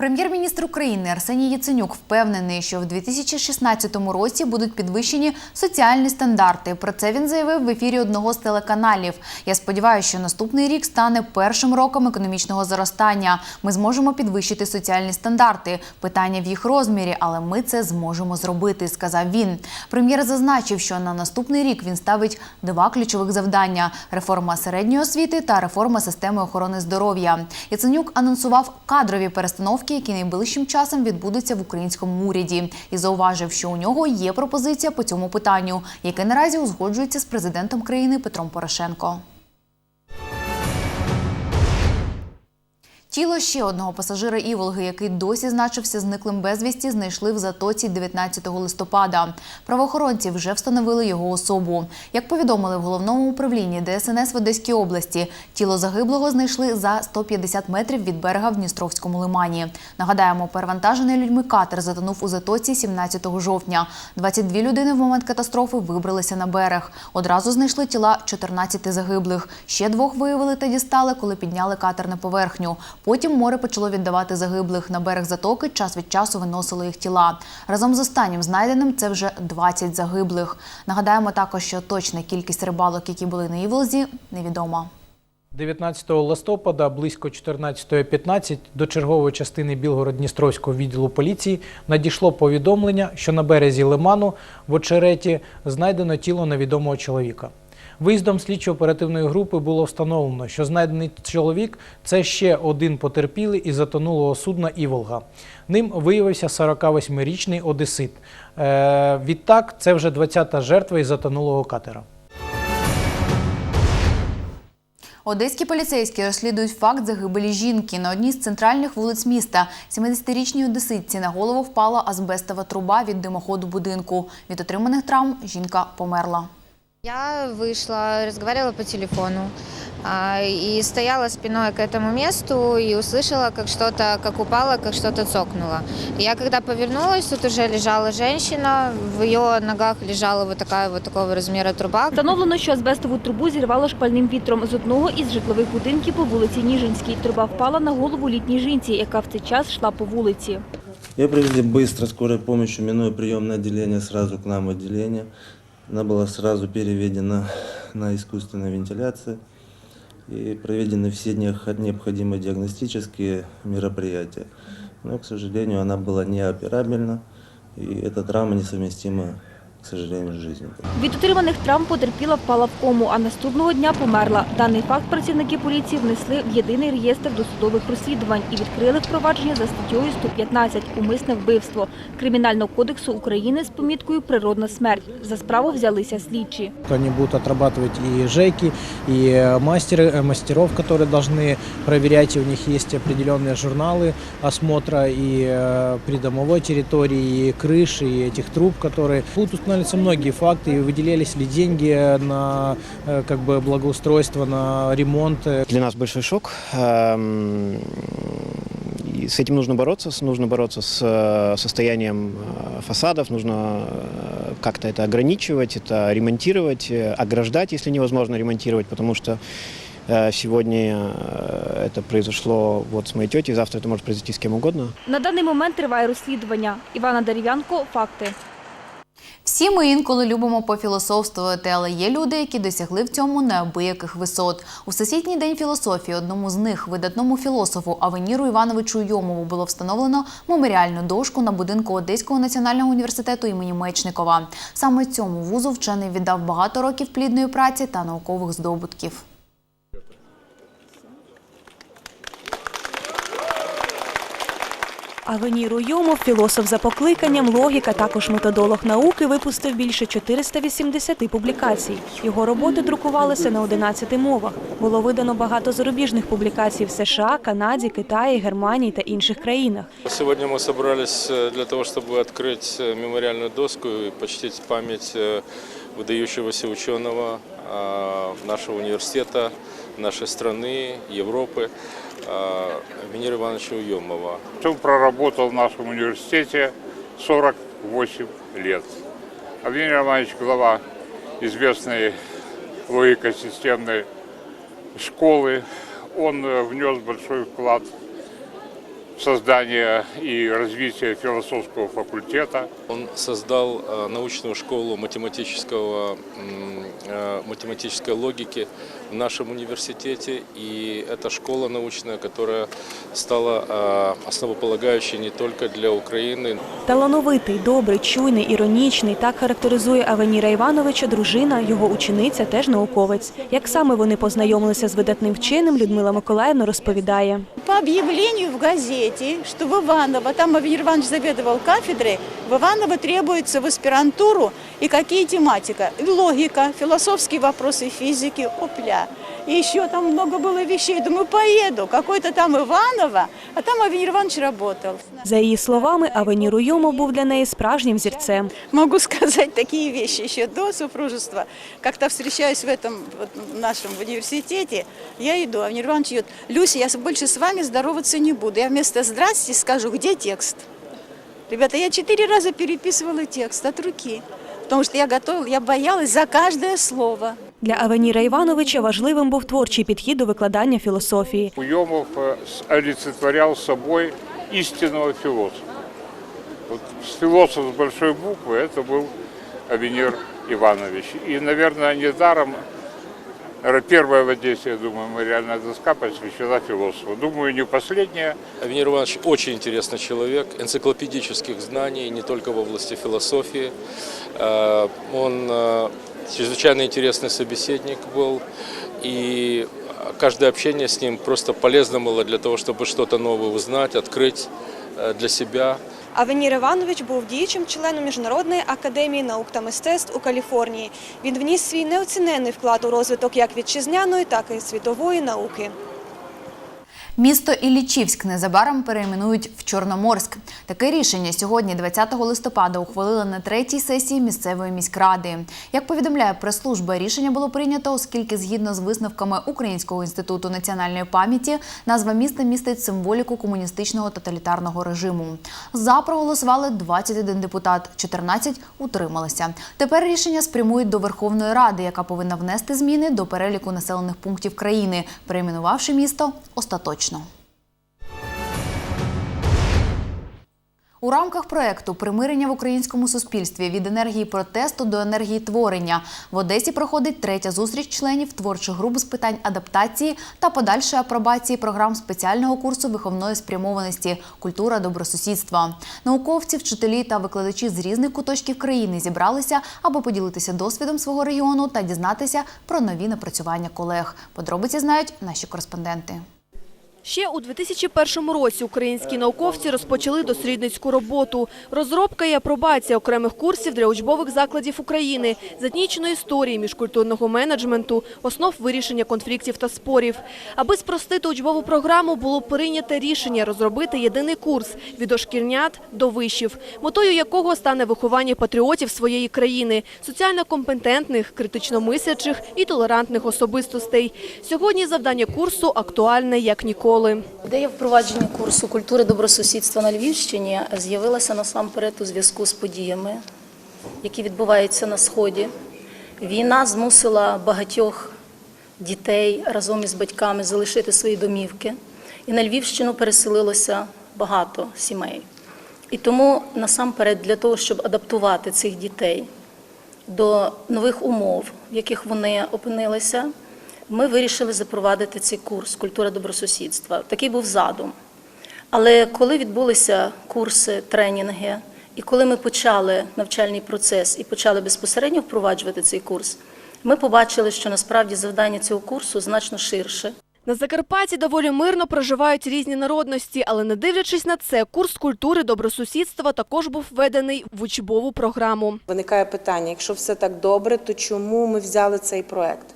Прем'єр-міністр України Арсеній Яценюк впевнений, що в 2016 році будуть підвищені соціальні стандарти. Про це він заявив в ефірі одного з телеканалів. Я сподіваюся, що наступний рік стане першим роком економічного зростання. Ми зможемо підвищити соціальні стандарти. Питання в їх розмірі, але ми це зможемо зробити, сказав він. Прем'єр зазначив, що на наступний рік він ставить два ключових завдання: реформа середньої освіти та реформа системи охорони здоров'я. Яценюк анонсував кадрові перестановки, які найближчим часом відбудуться в українському уряді, і зауважив, що у нього є пропозиція по цьому питанню, яке наразі узгоджується з президентом країни Петром Порошенко. Тіло ще одного пасажира Іволги, який досі значився зниклим безвісті, знайшли в затоці 19 листопада. Правоохоронці вже встановили його особу. Як повідомили в головному управлінні ДСНС в Одеській області, тіло загиблого знайшли за 150 метрів від берега в Дністровському лимані. Нагадаємо, перевантажений людьми катер затонув у затоці 17 жовтня. 22 людини в момент катастрофи вибралися на берег. Одразу знайшли тіла 14 загиблих. Ще двох виявили та дістали, коли підняли катер на поверхню. Потім море почало віддавати загиблих. На берег затоки час від часу виносили їх тіла. Разом з останнім знайденим це вже 20 загиблих. Нагадаємо також, що точна кількість рибалок, які були на Іволзі, невідома. 19 листопада близько 14.15 до чергової частини Білгород-Дністровського відділу поліції надійшло повідомлення, що на березі лиману в очереті знайдено тіло невідомого чоловіка. Виїздом слідчо-оперативної групи було встановлено, що знайдений чоловік це ще один потерпілий із затонулого судна Іволга. Ним виявився 48-річний одесит. Е, відтак, це вже 20-та жертва із затонулого катера. Одеські поліцейські розслідують факт загибелі жінки на одній з центральних вулиць міста. 70-річній одеситці на голову впала азбестова труба від димоходу будинку. Від отриманих травм жінка померла. Я вышла, разговаривала по телефону а, и стояла спиной к этому месту и услышала, как что-то, как упало, как что-то цокнуло. И я когда повернулась, тут уже лежала женщина, в ее ногах лежала вот такая вот такого размера труба. Встановлено, що азбестову трубу зірвало шквальним вітром з одного із житлових будинків по вулиці Ніжинській. Труба впала на голову літній жінці, яка в цей час йшла по вулиці. Ее привезли быстро, скорой помощью, минуя приемное отделение, сразу к нам в отделение. Она была сразу переведена на искусственную вентиляцию и проведены все необх- необходимые диагностические мероприятия. Но, к сожалению, она была неоперабельна, и эта травма несовместима, к сожалению, с жизнью. Від отриманих травм потерпіла впала в кому, а наступного дня померла. Даний факт працівники поліції внесли в єдиний реєстр досудових розслідувань і відкрили впровадження за статтею 115 «Умисне вбивство» Кримінального кодексу України з поміткою «Природна смерть». За справу взялися слідчі. Они будут отрабатывать и жеки, и мастеры, э, мастеров, которые должны проверять, и у них есть определенные журналы осмотра и э, придомовой территории, и крыши, и этих труб, которые будут устанавливаться многие факты, и выделялись ли деньги на э, как бы благоустройство, на ремонт. э, Для нас большой шок. Эм, и С этим нужно бороться, с- нужно бороться с э, состоянием э, фасадов, нужно э, как-то это ограничивать, это ремонтировать, э, ограждать, если невозможно ремонтировать, потому что э, сегодня э, это произошло вот с моей тетей, завтра это может произойти с кем угодно. На даний момент триває розслідування. Івана Дерев'янко, факти. Всі ми інколи любимо пофілософствувати, але є люди, які досягли в цьому неабияких висот. У всесвітній день філософії одному з них, видатному філософу Авеніру Івановичу Йомову, було встановлено меморіальну дошку на будинку Одеського національного університету імені Мечникова. Саме цьому вузу вчений віддав багато років плідної праці та наукових здобутків. Авеніру Йомов, філософ за покликанням, логіка, також методолог науки, випустив більше 480 публікацій. Його роботи друкувалися на 11 мовах. Було видано багато зарубіжних публікацій в США, Канаді, Китаї, Германії та інших країнах. Сегодня мы собрались э, для того, чтобы открыть э, мемориальную доску и почтить память э, выдающегося ученого э, нашего университета, нашей страны, Европы а, Венера Ивановича Уемова. Он проработал в нашем университете 48 лет. А Владимир Иванович глава известной логико-системной школы. Он э, внес большой вклад в создание и развития философского факультета. Он создал научную школу математического, математической логики в нашем университете. И это школа научная, которая стала а, основополагающей не только для Украины, Талановитий, добрий, чуйний, іронічний – так характеризує Авеніра Івановича дружина, його учениця, теж науковець. Як саме вони познайомилися з видатним вченим, Людмила Миколаївна розповідає. По объявлению в газете, что в Иваново, там Авенир Иванович заведовал кафедрой, в Иваново требуется в аспирантуру и какие тематика? Логика, философские вопросы физики, опля. И еще там много было вещей. Думаю, поеду, какой-то там Иваново, а там Авенир Иванович работал. За її словами, Авенір Уйомов був для неї справжнім зірцем. Могу сказать такие вещи еще до супружества. Как-то встречаюсь в этом вот, в нашем в университете, я иду, а Авенир Иванович идет, Люся, я больше с вами здороваться не буду. Я вместо «здрасте» скажу, где текст? Ребята, я четыре раза переписывала текст от руки, потому что я готовила, я боялась за каждое слово. Для Авеніра Івановича важливим був творчий підхід до викладання філософії. Уемов э, с- олицетворял собой истинного философа. Вот философ с большой буквы это был Авенир Иванович. И, наверное, недаром наверное, первая в Одессе, я думаю, мемориальная доска посвящена философу. Думаю, не последняя. Венер Иванович очень интересный человек, энциклопедических знаний, не только в области философии. Э, Он э, чрезвычайно интересный собеседник был, и каждое общение с ним просто полезно было для того, чтобы что-то новое узнать, открыть э, для себя. Авенір Іванович був діючим членом Міжнародної академії наук та мистецтв у Каліфорнії. Він вніс свій неоціненний вклад у розвиток як вітчизняної, так і світової науки. Місто Іллічівськ незабаром перейменують в Чорноморськ. Таке рішення сьогодні, 20 листопада, ухвалили на третій сесії місцевої міськради. Як повідомляє прес-служба, рішення було прийнято, оскільки згідно з висновками Українського інституту національної пам'яті назва міста містить символіку комуністичного тоталітарного режиму. За проголосували 21 депутат, 14 утрималися. Тепер рішення спрямують до Верховної Ради, яка повинна внести зміни до переліку населених пунктів країни, перейменувавши місто остаточно. У рамках проекту Примирення в українському суспільстві від енергії протесту до енергії творення в Одесі проходить третя зустріч членів творчих груп з питань адаптації та подальшої апробації програм спеціального курсу виховної спрямованості Культура добросусідства. Науковці, вчителі та викладачі з різних куточків країни зібралися, аби поділитися досвідом свого регіону та дізнатися про нові напрацювання колег. Подробиці знають наші кореспонденти. Ще у 2001 році українські науковці розпочали дослідницьку роботу. Розробка і апробація окремих курсів для учбових закладів України з етнічної історії, міжкультурного менеджменту, основ вирішення конфліктів та спорів. Аби спростити учбову програму, було прийнято рішення розробити єдиний курс від дошкільнят до вишів, метою якого стане виховання патріотів своєї країни, соціально компетентних, критично мислячих і толерантних особистостей. Сьогодні завдання курсу актуальне як ніколи. Ідея впровадження курсу культури добросусідства на Львівщині з'явилася насамперед у зв'язку з подіями, які відбуваються на сході. Війна змусила багатьох дітей разом із батьками залишити свої домівки, і на Львівщину переселилося багато сімей. І тому насамперед для того, щоб адаптувати цих дітей до нових умов, в яких вони опинилися, ми вирішили запровадити цей курс Культура добросусідства. Такий був задум. Але коли відбулися курси, тренінги, і коли ми почали навчальний процес і почали безпосередньо впроваджувати цей курс, ми побачили, що насправді завдання цього курсу значно ширше. На Закарпатті доволі мирно проживають різні народності, але не дивлячись на це, курс культури добросусідства також був введений в учбову програму. Виникає питання: якщо все так добре, то чому ми взяли цей проект?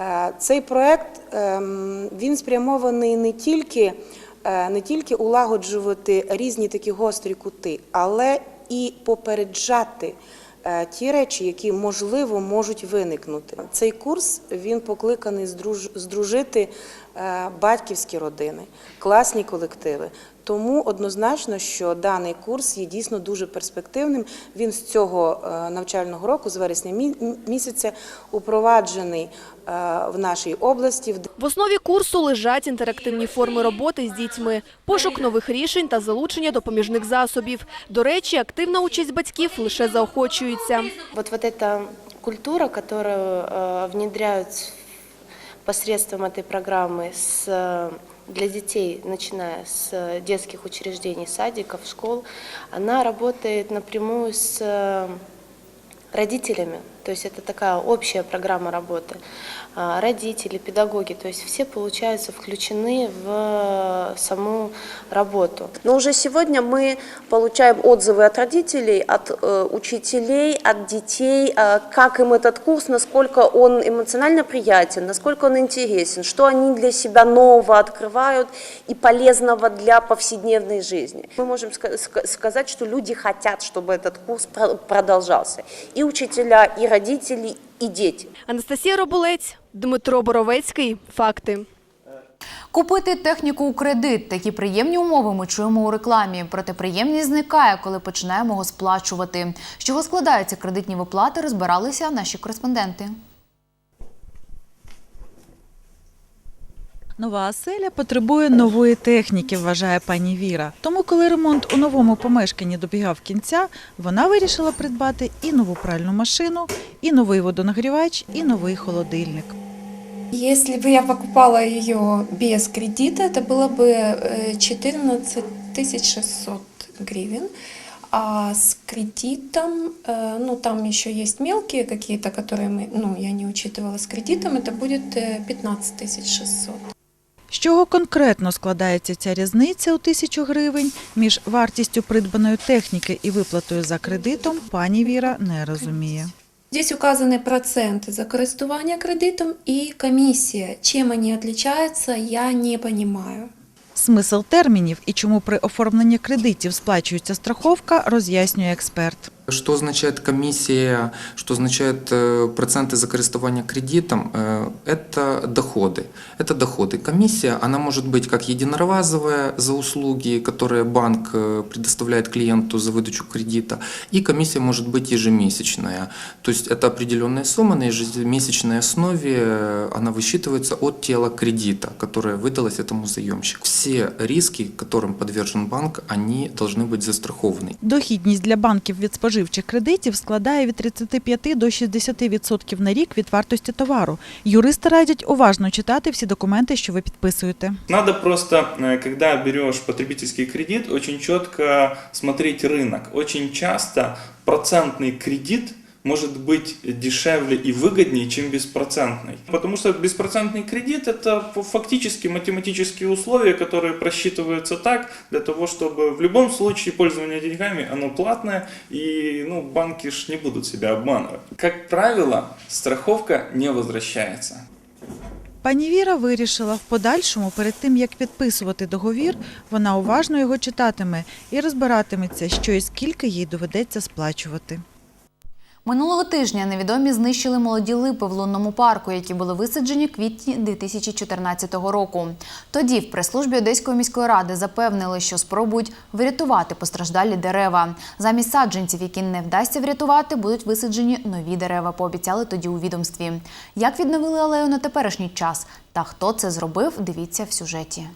Е, Цей проект ем, він спрямований не тільки, е, не тільки улагоджувати різні такі гострі кути, але і попереджати е, ті речі, які можливо можуть виникнути. Цей курс він покликаний здружити батьківські родини, класні колективи. Тому однозначно, що даний курс є дійсно дуже перспективним. Він з цього е, навчального року, з вересня мі- місяця, упроваджений е, в нашій області. В основі курсу лежать інтерактивні форми роботи з дітьми, пошук нових рішень та залучення допоміжних засобів. До речі, активна участь батьків лише заохочується. Вот, вот эта культура, которую э, внедряют посредством этой программы с, э, для детей, начиная с детских учреждений, садиков, школ, она работает напрямую с э, родителями. То есть это такая общая программа работы. А, Родители, педагоги, то есть все, получается, включены в э, саму работу. Но уже сегодня мы получаем отзывы от родителей, от э, учителей, от детей, э, как им этот курс, насколько он эмоционально приятен, насколько он интересен, что они для себя нового открывают и полезного для повседневной жизни. Мы можем ска- ска- сказать, что люди хотят, чтобы этот курс про- продолжался. И учителя, и родители, и дети. Анастасія Роболець, Дмитро Боровецький. Факти. Купити техніку у кредит. Такі приємні умови ми чуємо у рекламі. Проте приємність зникає, коли починаємо його сплачувати. З чого складаються кредитні виплати, розбиралися наші кореспонденти. Нова оселя потребує нової техніки, вважає пані Віра. Тому, коли ремонт у новому помешканні добігав кінця, вона вирішила придбати і нову пральну машину, і новий водонагрівач, і новий холодильник. Если бы я покупала ее без кредита, это было бы э, 14 600 гривен. А с кредитом, э, ну там еще есть мелкие какие-то, которые мы, ну, я не учитывала с кредитом, это будет э, 15 600. З чого конкретно складається ця різниця у тисячу гривень між вартістю придбаної техніки і виплатою за кредитом, пані Віра не розуміє. Здесь указаны проценты за користування кредитом и комиссия. Чем они отличаются, я не понимаю. Смисл термінів і чому при оформленні кредитів сплачується страховка, роз'яснює експерт. Что означает комиссия, что означает э, проценты за користування кредитом? Э, Это доходы. Это доходы. Комиссия, она может быть как единоразовая за услуги, которые банк э, предоставляет клиенту за выдачу кредита, и комиссия может быть ежемесячная. То есть это определенная сумма на ежемесячной основе, э, она высчитывается от тела кредита, которое выдалось этому заемщику. Все риски, которым подвержен банк, они должны быть застрахованы. Дохідність для банків від споживчих кредитів складає від 35 до 60% на рік від вартості товару. Юристи радять уважно читати всі документи, що ви підписуєте. Надо просто, э, когда берешь потребительский кредит, очень четко смотреть рынок. Очень часто процентный кредит может быть дешевле и выгоднее, чем беспроцентный. Потому что беспроцентный кредит – это фактически математические условия, которые просчитываются так, для того, чтобы в любом случае пользование деньгами, оно платное, и ну, банки ж не будут себя обманывать. Как правило, страховка не возвращается. Пані Віра вирішила в подальшому, перед тим як підписувати договір, вона уважно його читатиме і розбиратиметься, що і скільки їй доведеться сплачувати. Минулого тижня невідомі знищили молоді липи в лунному парку, які були висаджені квітні 2014 року. Тоді в прес-службі Одеської міської ради запевнили, що спробують врятувати постраждалі дерева. Замість саджанців, які не вдасться врятувати, будуть висаджені нові дерева. Пообіцяли тоді у відомстві. Як відновили алею на теперішній час та хто це зробив, дивіться в сюжеті.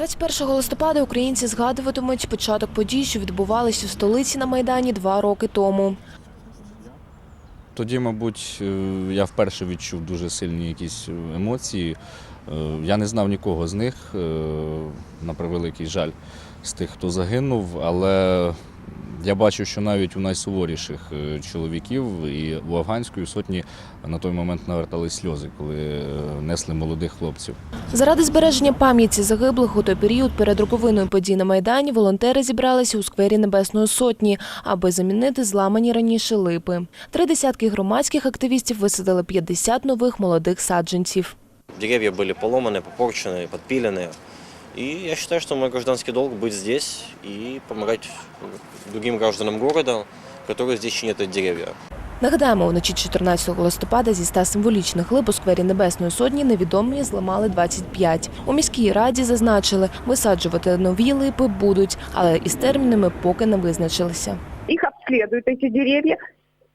21 листопада українці згадуватимуть початок подій, що відбувалися в столиці на Майдані два роки тому. Тоді, мабуть, е, я вперше відчув дуже сильні якісь емоції. Е, Я не знав нікого з них, е, на превеликий жаль, з тих, хто загинув, але я бачив, що навіть у найсуворіших е, чоловіків і у афганської сотні на той момент навертались сльози, коли е, несли молодих хлопців. Заради збереження пам'яті загиблих у той період перед роковиною подій на Майдані волонтери зібралися у сквері Небесної Сотні, аби замінити зламані раніше липи. Три десятки громадських активістів висадили 50 нових молодих саджанців. Деревья были поломаны, попорчены, подпилены. И я считаю, что мой гражданский долг быть здесь и помогать другим гражданам города, которые здесь чинят деревья. Нагадаємо, вночі 14 листопада зі 100 символічних лип у сквері Небесної Сотні невідомі зламали 25. У міській раді зазначили, висаджувати нові липи будуть, але із термінами поки не визначилися. их обследуют эти деревья.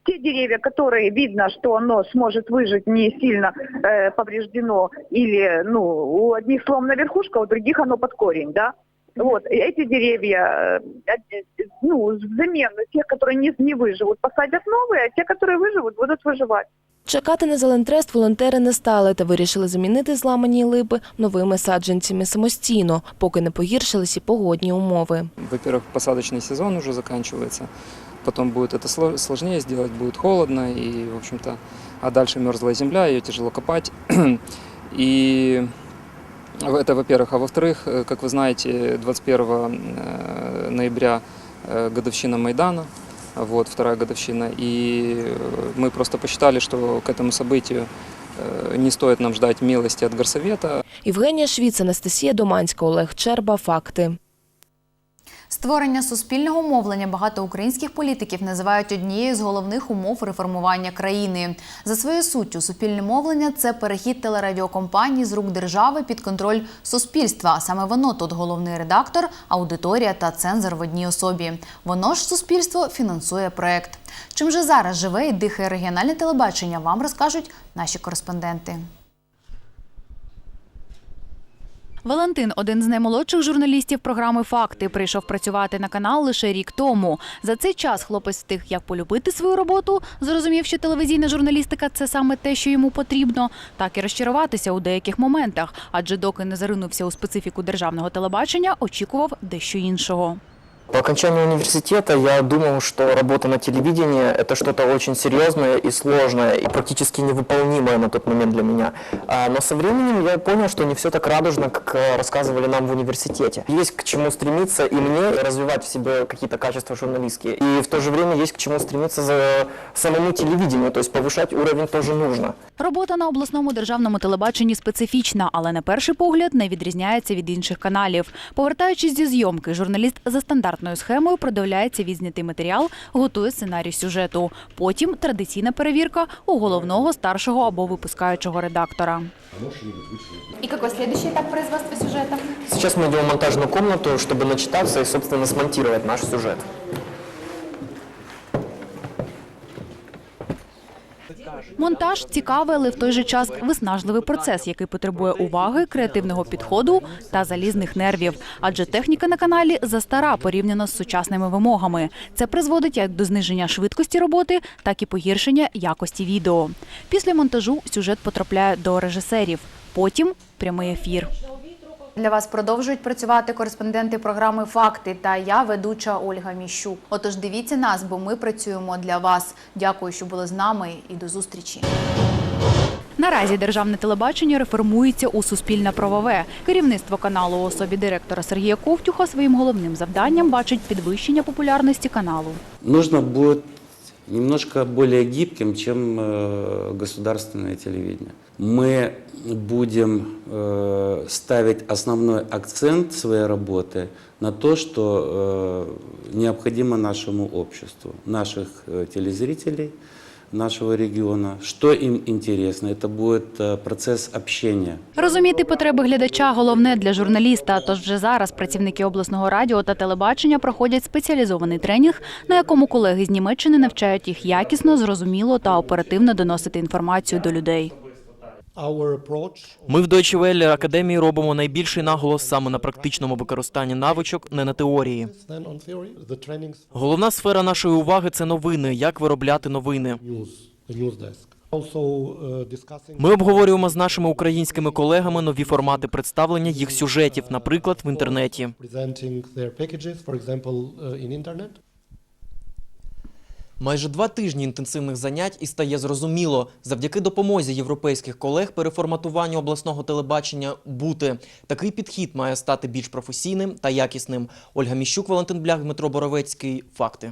Те деревья, которые видно, что оно сможет выжить не сильно э, повреждено, или ну, у одних сломана верхушка, у других оно под корень, да. Вот, и эти деревья, э, э, ну, взамен тех, которые не, не выживут, посадят новые, а те, которые выживут, будут выживать. Чекати на зелентрест волонтери не стали та вирішили замінити зламані липи новими саджанцями самостійно, поки не погіршилися погодні умови. Во-первых, посадочный сезон уже заканчивается. Потом будет это сло- сложнее сделать, будет холодно и, в общем-то, а дальше мерзлая земля, ее тяжело копать. И это, во-первых. А во-вторых, э, как вы знаете, 21 э, ноября э, годовщина Майдана, вот, вторая годовщина, и э, мы просто посчитали, что к этому событию э, не стоит нам ждать милости от горсовета, Євгенія Швіц, Анастасія Доманська, Олег Черба. Факти. Створення суспільного мовлення багато українських політиків називають однією з головних умов реформування країни. За своєю суттю, суспільне мовлення це перехід телерадіокомпаній з рук держави під контроль суспільства. Саме воно тут головний редактор, аудиторія та цензор в одній особі. Воно ж суспільство фінансує проект. Чим же зараз живе і дихає регіональне телебачення, вам розкажуть наші кореспонденти. Валентин, один з наймолодших журналістів програми Факти, прийшов працювати на канал лише рік тому. За цей час хлопець встиг як полюбити свою роботу, зрозумів, що телевізійна журналістика це саме те, що йому потрібно, так і розчаруватися у деяких моментах, адже доки не заринувся у специфіку державного телебачення, очікував дещо іншого. По окончании университета я думал, что работа на телевидении – это что-то очень серьезное и сложное, и практически невыполнимое на тот момент для меня. А, Но со временем я понял, что не все так радужно, как э, рассказывали нам в университете. Есть к чему стремиться и мне развивать в себе какие-то качества журналистские. И в то же время есть к чему стремиться за самому телевидению, то есть повышать уровень тоже нужно. Робота на обласному державному телебаченні специфічна, але на перший погляд не відрізняється від інших каналів. Повертаючись зі зйомки, журналіст за стандартною схемою продивляється відзнятий матеріал, готує сценарій сюжету. Потім традиційна перевірка у головного старшого або випускаючого редактора. І який следующий етап производства сюжета? Сейчас мы идем в монтажную комнату, чтобы начитаться и, собственно, смонтировать наш сюжет. Монтаж цікавий, але в той же час виснажливий процес, який потребує уваги, креативного підходу та залізних нервів. Адже техніка на каналі застара порівняно з сучасними вимогами. Це призводить як до зниження швидкості роботи, так і погіршення якості відео. Після монтажу сюжет потрапляє до режисерів. Потім прямий ефір. Для вас продовжують працювати кореспонденти програми Факти та я, ведуча Ольга Міщук. Отож, дивіться нас, бо ми працюємо для вас. Дякую, що були з нами, і до зустрічі. Наразі державне телебачення реформується у суспільне-правове. Керівництво каналу у особі директора Сергія Ковтюха своїм головним завданням бачить підвищення популярності каналу. нужно будет немножко более гибким, э, государственное телевидение Мы будем э, ставить основной акцент своей работы на то, что э, необходимо нашему обществу, наших э, телезрителей, нашего региона, что им интересно. Это будет э, процесс общения. Розуміти потреби глядача головне для журналіста. Тож вже зараз працівники обласного радіо та телебачення проходять спеціалізований тренінг, на якому колеги з Німеччини навчають їх якісно, зрозуміло та оперативно доносити інформацію до людей. Ми в Deutsche Welle Академії робимо найбільший наголос саме на практичному використанні навичок, не на теорії. Головна сфера нашої уваги це новини, як виробляти новини. Ми обговорюємо з нашими українськими колегами нові формати представлення їх сюжетів, наприклад, в інтернеті. Майже два тижні інтенсивних занять і стає зрозуміло, завдяки допомозі європейських колег переформатуванню обласного телебачення бути. Такий підхід має стати більш професійним та якісним. Ольга Міщук, Валентин Блях, Дмитро Боровецький. Факти.